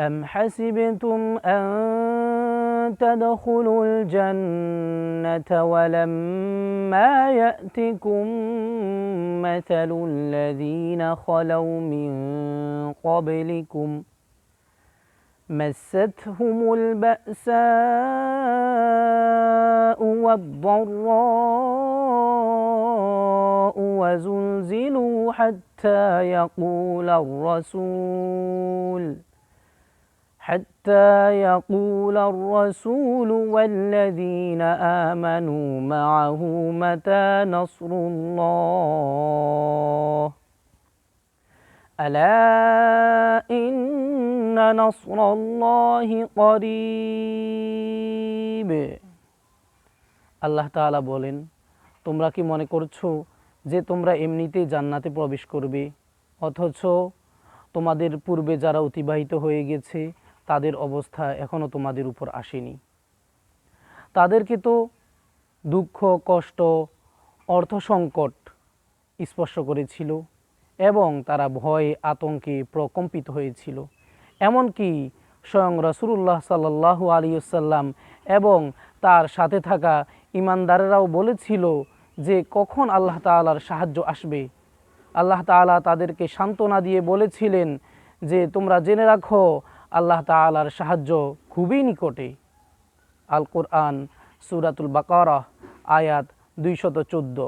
أم حسبتم أن تدخلوا الجنة ولما يأتكم مثل الذين خلوا من قبلكم مستهم البأساء والضراء وزلزلوا حتى يقول الرسول حتى يقول الرسول والذين آمنوا معه متى نصر الله ألا إن نصر الله قريب আল্লাহ তাআলা বলেন তোমরা কি মনে করছো যে তোমরা এমনিতেই জান্নাতে প্রবেশ করবে অথচ তোমাদের পূর্বে যারা অতিবাহিত হয়ে গেছে তাদের অবস্থা এখনও তোমাদের উপর আসেনি। তাদেরকে তো দুঃখ, কষ্ট, অর্থ সংকট স্পর্শ করেছিল এবং তারা ভয়ে আতঙ্কে প্রকম্পিত হয়েছিল। এমনকি স্বয়ং রসুল্লাহ সাল্লাহু আলিয়াল্লাম এবং তার সাথে থাকা ইমানদারেরাও বলেছিল যে কখন আল্লাহ তাআলার সাহায্য আসবে। আল্লাহ তাআলা তাদেরকে সান্ত্বনা দিয়ে বলেছিলেন যে তোমরা জেনে রাখো আল্লাহ তালার সাহায্য খুবই নিকটে। আল কোরআন সুরাতুল বাকারা আয়াত দুইশত চোদ্দ।